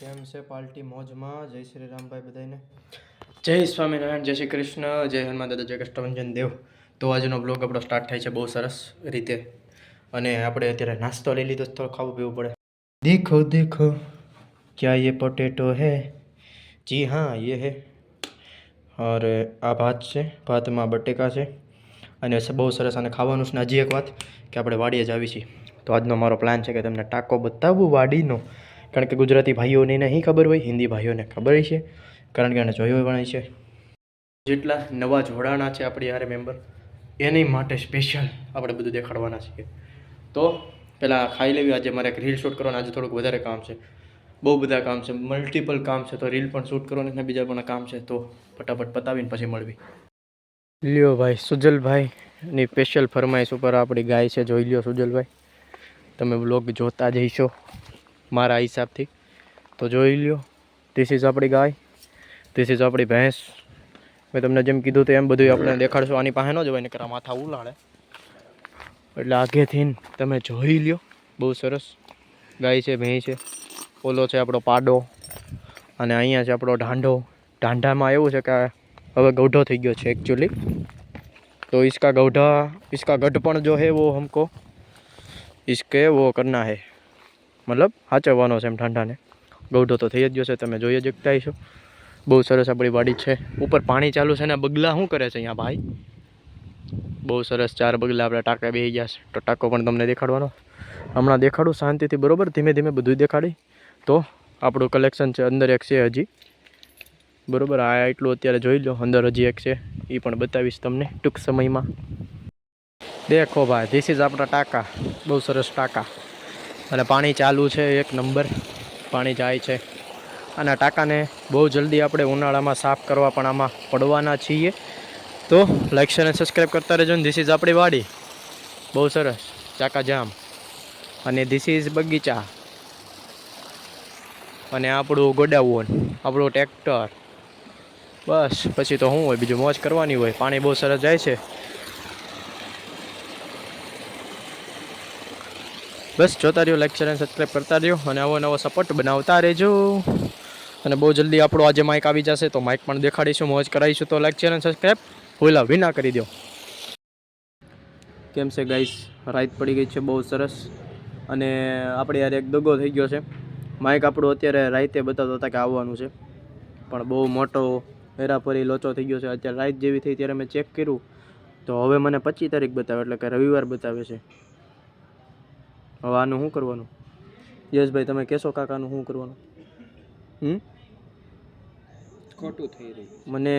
કેમ છે પાર્ટી મોજમાં? જય શ્રી રામભાઈ બધાને જય સ્વામિનારાયણ, જય શ્રી કૃષ્ણ, જય હનુમાન દાદા, જય કષ્ટભંજન દેવ. તો આજનો બ્લોગ આપણો સ્ટાર્ટ થાય છે બહુ સરસ રીતે. અને આપણે અત્યારે નાસ્તો લઈ લીધો તો ખાવું પીવું પડે. દેખો દેખો, ક્યાં યે પોટેટો હે? જી હા, યે હે. ઓર આ ભાત છે, ભાતમાં બટેકા છે. અને બહુ સરસ અને ખાવાનું છે હજી એક વાત કે આપણે વાડીએ જ આવી છીએ. તો આજનો મારો પ્લાન છે કે તમને ટાકો બતાવું વાડીનો. કારણ કે ગુજરાતી ભાઈઓને નહીં ખબર હોય, હિન્દી ભાઈઓને ખબર છે. કારણ કે એને જોયો પણ છે. જેટલા નવા જોડાણા છે આપણી યારે મેમ્બર એની માટે સ્પેશિયલ આપણે બધું દેખાડવાના છીએ. તો પહેલાં ખાઈ લેવી, આજે મારે એક રીલ શૂટ કરવાનું, આજે થોડુંક વધારે કામ છે. બહુ બધા કામ છે મલ્ટિપલ કામ છે, તો રીલ પણ શૂટ કરવાની અને બીજા પણ કામ છે, તો ફટાફટ પતાવીને પછી મળવી. લ્યો ભાઈ, સુજલભાઈની સ્પેશિયલ ફરમાઈશ ઉપર આપણી ગાય છે, જોઈ લ્યો સુજલભાઈ. તમે બ્લોગ જોતા જ હશો મારા હિસાબથી તો જોઈ લ્યો ધીસ ઇઝ આપણી ગાય ધીસ ઇઝ આપણી ભેંસ મેં તમને જેમ કીધું તો એમ બધું આપણે દેખાડશું આની પાસે ન જવાય નકર આ માથા ઉલાળે એટલે આગેથી તમે જોઈ લ્યો બહુ સરસ ગાય છે ભેંસ છે ઓલો છે આપણો પાડો અને અહીંયા છે આપણો ઢાંઢો ઢાંઢામાં એવું છે કે હવે ગૌઢો થઈ ગયો છે એકચ્યુઅલી तो इसका गौढ़ा इसका गढ़पण जो है वो हमको इसके वो करना है મતલબ સાચવવાનો છે એમ ઠંડાને. ગૌઢો તો થઈ જ ગયો છે, તમે જોઈ જ એકતા હશો બહુ સરસ આપણી વાડી છે. ઉપર પાણી ચાલુ છે ને બગલા શું કરે છે અહીંયા ભાઈ? બહુ સરસ ચાર બગલા આપણે ટાંકા બેસી ગયા છે. તો ટાંકો પણ તમને દેખાડવાનો. હમણાં દેખાડું શાંતિથી, બરોબર? ધીમે ધીમે બધું દેખાડી. તો આપણું કલેક્શન છે, અંદર એક છે હજી. બરોબર? આ એટલું અત્યારે જોઈ લો, અંદર હજી એક છે. એ પણ બતાવીશ તમને ટૂંક સમયમાં. દેખો ભાઈ ધીસ ઇઝ આપણા ટાંકા. બહુ સરસ ટાંકા. અને પાણી ચાલુ છે, એક નંબર. પાણી જાય છે. અને ટાંકાને બહુ જલ્દી આપણે ઉનાળામાં સાફ કરવા પણ આમાં પડવાના છીએ. તો લાઈક શેર અને સબસ્ક્રાઈબ કરતા રહેજો ને. ધીસ ઇઝ આપણી વાડી. બહુ સરસ. ચાકા જામ. અને ધીસ ઇઝ બગીચા. અને આપણું ગોડાઉન, આપણું ટ્રેક્ટર બસ, પછી તો શું હોય, બીજું મોજ કરવાની હોય. પાણી બહુ સરસ જાય છે. બસ જોતા રહ્યો લાઈક શેર અને સબસ્ક્રાઈબ કરતા રહ્યો અને આવો નવો સપોર્ટ બનાવતા રહેજો. અને બહુ જલ્દી આપણો આજે માઇક આવી જશે તો માઇક પણ દેખાડીશું, મોજ કરાવીશું તો લાઈક શેર અને સબસ્ક્રાઈબ ભૂલા વિના કરી દો કેમ છે ગાઈસ રાઈત પડી ગઈ છે, બહુ સરસ. અને આપણે યાર એક દગો થઈ ગયો છે. માઇક આપણું અત્યારે રાઈતે બતાવતા હતા કે આવવાનું છે. પણ બહુ મોટો હેરાફરી લોચો થઈ ગયો છે. અત્યારે રાત જેવી થઈ, ત્યારે મેં ચેક કર્યું. તો હવે મને પચીસ તારીખ બતાવે, એટલે કે રવિવાર બતાવે છે. હવે આનું શું કરવાનું યશભાઈ તમે કહેશો કાકાનું શું કરવાનું હમ ખોટું થઈ રહ્યું મને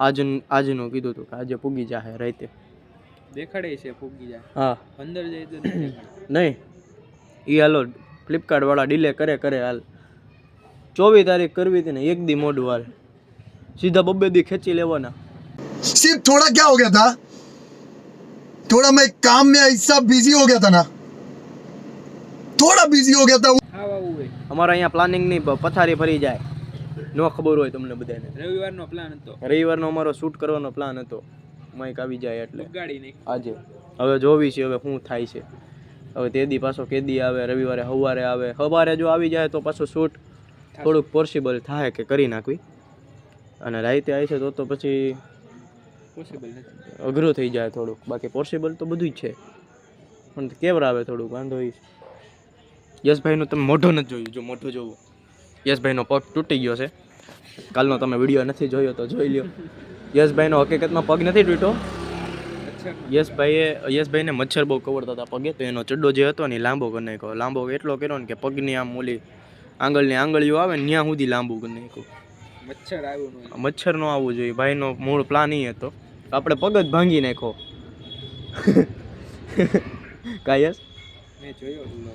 આજ આજનું કીધું હતું કે આજે પૂગી જાહે રાતે દેખાડે છે ફૂગી જાય હા અંદર જાય તો નહીં દેખાડે નહીં એ હાલો ફ્લિપકાર્ટ વાળા ડીલે કરે કરે હાલ ચોવીસ તારીખ કરવી હતી ને એક દી મોડું હાલ સીધા બબ્બે દી ખેંચી લેવાના सिर्फ थोड़ा क्या हो गया था थोड़ा मैं काम में ऐसा बिजी हो गया था ना થોડા બિઝી હો ગયા હતા. અમારા અહીંયા પ્લાનિંગની પથારી ફરી જાય. નો ખબર હોય તમને બધાને. રવિવારનો પ્લાન હતો. રવિવારનો અમારો શૂટ કરવાનો પ્લાન હતો. માઇક આવી જાય એટલે. આજે. હવે જોવી છે હવે શું થાય છે. હવે તે દી પાછો કેદી આવે રવિવારે સવારે આવે. સવારે જો આવી જાય તો પાછો શૂટ થોડુંક પોસિબલ થાય કે કરી નાખવી. અને રાઈતે આવી છે તો તો પછી પોસિબલ અઘરું થઈ જાય થોડુંક. બાકી પોસિબલ તો બધું જ છે. પણ કેવરાવે થોડુંક વાંધો એ યશભાઈનું તમે મોઢો નથી જોયું જો મોઢો જોવો. યશભાઈનો પગ તૂટી ગયો છે. કાલનો તમે વીડિયો નથી જોયો તો જોઈ લ્યો. યશભાઈનો હકીકતમાં પગ નથી તૂટ્યો. યશભાઈએ યશભાઈને મચ્છર બહુ કવડતા હતા પગે તો એનો ચડ્ડો જે હતો ને લાંબો કરી નાખ્યો. લાંબો એટલો કર્યો ને કે પગની આમ મૂલી આંગળની આંગળીઓ આવે ને ત્યાં સુધી લાંબુ કરી નાખ્યું. મચ્છર આવ્યું મચ્છર નો આવવું જોઈએ ભાઈનો મૂળ પ્લાન એ હતો. આપણે પગ જ ભાંગી નાખ્યો. કાયસ.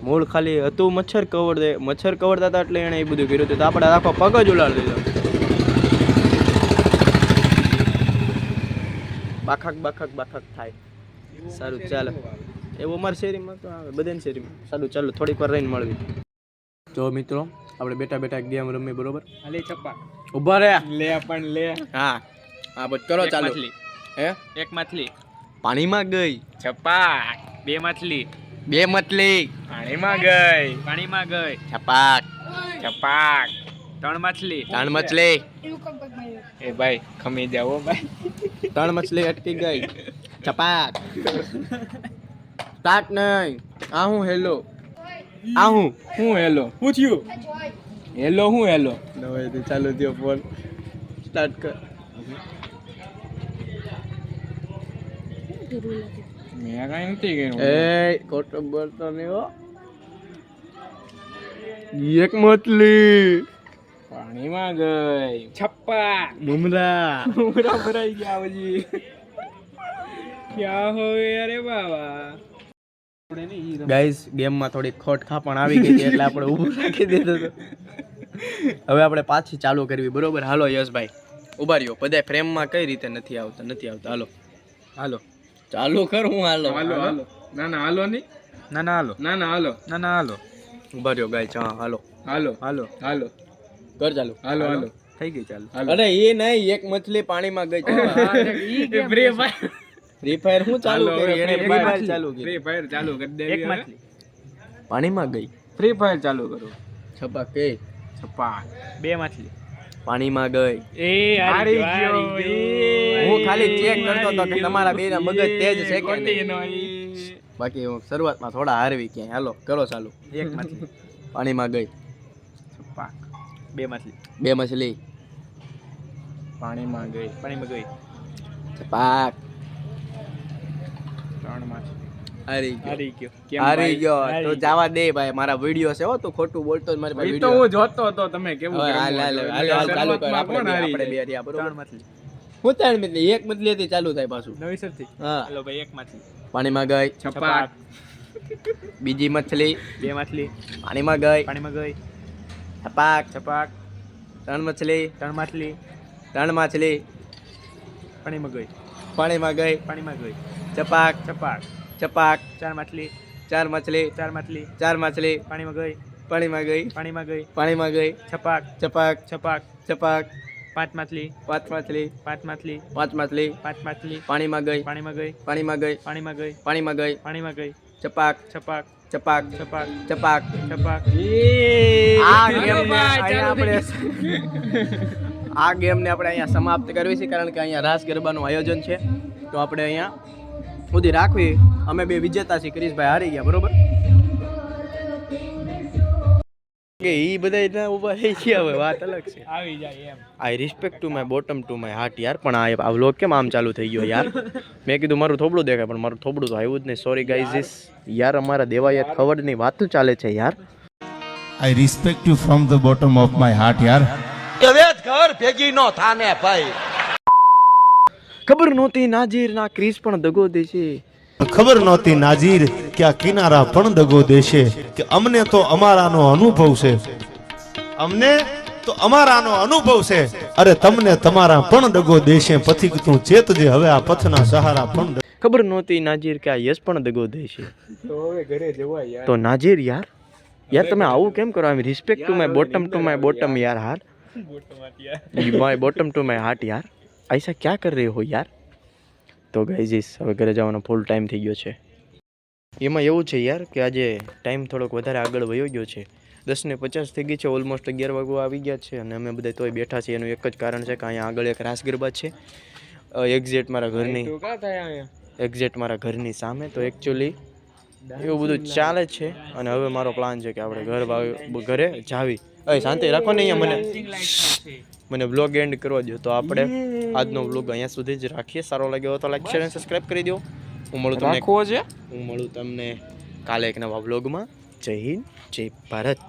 મૂળ ખાલી હતું મચ્છર કવડ મચ્છર કવડતા હતા એટલે એણે એ બધું કર્યું હતું. તો આપણે આખો પગ જ ઉલાડી દીધો બાખાક બાખાક બાખાક થાય. સારું, ચાલો. એવું અમારી શેરીમાં તો આવે બધાની શેરીમાં. સારું ચાલો થોડીક વાર રહીને મળવી. જો મિત્રો આપણે બેઠા બેઠા ગેમ રમી બરોબર? હાલે ચપ્પા. ઊભા રે લે પણ લે. હા. હા બસ કરો એક ચાલો. હે? એક માછલી. પાણીમાં ગઈ. છપ્પા બે માછલી. બે મછલી પાણીમાં ગઈ. પાણીમાં ગઈ. છપાક. ચપાક ત્રણ માછલી. ત્રણ મછલી. એ ભાઈ ખમી જાઓ ભાઈ. ત્રણ મછલી અટકી ગઈ. ચપાક સ્ટાર્ટ નહીં. આ હું હેલો. આ હું. હું હેલો. પૂછ્યું હેલો હું હેલો. નવાઈથી ચાલુ થયો ફોન સ્ટાર્ટ કર. મેં કાંઈ નથી કર્યું એ ખોટો બોલતો નહીં હો. એક મછલી પાણીમાં ગઈ. છપ્પા. મુમરા પૂરા ભરાઈ ગયા પછી. ક્યાં હોય અરે બાબા. ગાઈસ ગેમમાં થોડી ખોટ ખાપણ આવી ગઈ એટલે આપણે ઊભું રાખી દીધું હવે આપણે પાછી ચાલુ કરવી બરોબર? હાલો યશભાઈ. ઊભા રહ્યો. બધા ફ્રેમમાં કઈ રીતે નથી આવતા? નથી આવતા. હાલો. હાલો. ચાલુ કર હું હાલો. હાલો હાલો. ના ના હાલો નહીં. ના ના હાલો. ના ના હાલો. ના ના હાલો. ઊભા રહ્યો ગાય હા હાલો. હાલો. હાલો. હાલો. કર ચાલુ. હાલો હાલો. થઈ ગઈ ચાલુ. અરે એ નહીં એક મછલી પાણીમાં ગઈ. ફ્રી ફાયર ફ્રી ફાયર હું ચાલુ કરી એને ફ્રી ફાયર ચાલુ કરી ફ્રી ફાયર ચાલુ કરી દે એક મછલી. પાણીમાં ગઈ. ફ્રી ફાયર ચાલુ કરો. છપા કે. છપા. બે માછલી. પાણીમાં ગઈ. એ હારી ગયો હું ખાલી ચેક કરતો હતો કે તમારા બેના મગજ તેજ છે કે બાકી હું શરૂઆતમાં થોડા હારવી ક્યાંય. હાલો કરો ચાલુ. એક માછલી પાણીમાં ગઈ. બે માછલી બે માછલી પાણીમાં ગઈ. પાણીમાં ગઈ. પાક. ત્રણ માછલી હારી ગયો. હારી ગયો. કેમ હારી ભાઈ? ગયો. હારી તો જવા દે ભાઈ મારા વીડિયો છે હો તું ખોટું બોલતો જ મારી પાસે તો હું જોતો હતો તમે કેવું હાલ હાલ હાલ હાલ ચાલુ કર આપણે બે-? રહ્યા, બરોબર? ત્રણ માછલી હું ત્રણ મછલી એક મછલી હતી ચાલુ થાય પાછું. નવીસરથી હા. હાલો ભાઈ એક માછલી પાણીમાં ગઈ. છપાક. બીજી મછલી બે માછલી પાણીમાં ગઈ. પાણીમાં ગઈ. છપાક. છપાક. ત્રણ મછલી ત્રણ માછલી ત્રણ માછલી. પાણીમાં ગઈ. પાણીમાં ગઈ. પાણીમાં ગઈ. ચપાક છપાક. ચપાક ચાર માછલી ચાર માછલી ચાર માછલી ચાર માછલી પાણીમાં ગઈ પાણીમાં ગઈ પાણીમાં ગઈ પાણીમાં ગઈ છપાક ચપાક છપાક ચપાક પાંચ માછલી પાંચ માછલી પાંચ માછલી પાંચ માછલી પાંચ માછલી પાણીમાં ગઈ પાણીમાં ગઈ પાણીમાં ગઈ પાણીમાં ગઈ પાણીમાં ગઈ પાણીમાં ગઈ ચપાક છપાક ચપાક છપાક ચપાક છપાક આ અહીંયા આપણે આ ગેમને આપણે અહીંયા સમાપ્ત કરવી છે કારણ કે અહીંયા રાસ ગરબાનું આયોજન છે તો આપણે અહીંયા સુધી રાખવી. અમે બે વિજેતા છીએ ક્રિશભાઈ હારી ગયા બરોબર? કે એ બધા એના ઊભા થઈ ગયા હવે વાત અલગ છે. આવી જાય એમ. I respect to my bottom to my heart યાર પણ આ આ વ્લોગ કેમ આમ ચાલુ થઈ ગયો યાર? મેં કીધું મારું થોબડું દેખાય પણ મારું થોબડું તો આવ્યું જ નહીં. સોરી ગાઈઝ યાર. અમારા દેવાયત ખવડની વાતો ચાલે છે યાર. I respect to from the I respect you from the ઘર ભેગી નો થાને yaar. ખબર નહોતી નાજીર ના ક્રિસ પણ દગો દેશે ખબર નહોતી નાજીર કે આ કિનારા પણ દગો દેશે કે અમને તો અમારાનો અનુભવ છે. અમને તો અમારાનો અનુભવ છે. અરે તમને તમારા પણ દગો દેશે પથિક તું ચેતજે હવે આ પથના સહારા પણ ખબર નહોતી નાજીર કે આ યશ પણ દગો દેશે તો હવે ઘરે જવાય યાર. તો નાજીર યાર યાર તમે આવું કેમ કરો? I respect to my bottom to my bottom યાર. હાર. My bottom to my heart યાર. ऐसा क्या कर रहे हो યાર તો ગાઈઝીસ હવે ઘરે જવાનો ફૂલ ટાઈમ થઈ ગયો છે એમાં એવું છે યાર કે આજે ટાઈમ થોડોક વધારે આગળ વયો ગયો છે દસ ને પચાસ થઈ ગઈ છે ઓલમોસ્ટ અગિયાર વાગવા આવી ગયા છે અને અમે બધા તોય બેઠા છીએ એનું એક જ કારણ છે કે અહીંયા આગળ એક રાસ ગરબા છે એક્ઝેક્ટ મારા ઘરની તું કા થાય અહીંયા એક્ઝેક્ટ મારા ઘરની સામે તો એકચ્યુઅલી એવું બધું ચાલે જ છે? અને હવે મારો પ્લાન છે કે આપણે ઘર ઘરે જાવી. અય શાંતિ રાખો ને અહીંયા મને. મને બ્લોગ એન્ડ કરવા દો તો આપણે આજનો બ્લોગ અહીંયા સુધી જ રાખીએ. સારો લાગ્યો હોય તો લાઈક શેર અને સબસ્ક્રાઇબ કરી દો હું મળું તમને છે હું મળું તમને કાલે એક નવા બ્લોગમાં જય હિન્દ જય ભારત.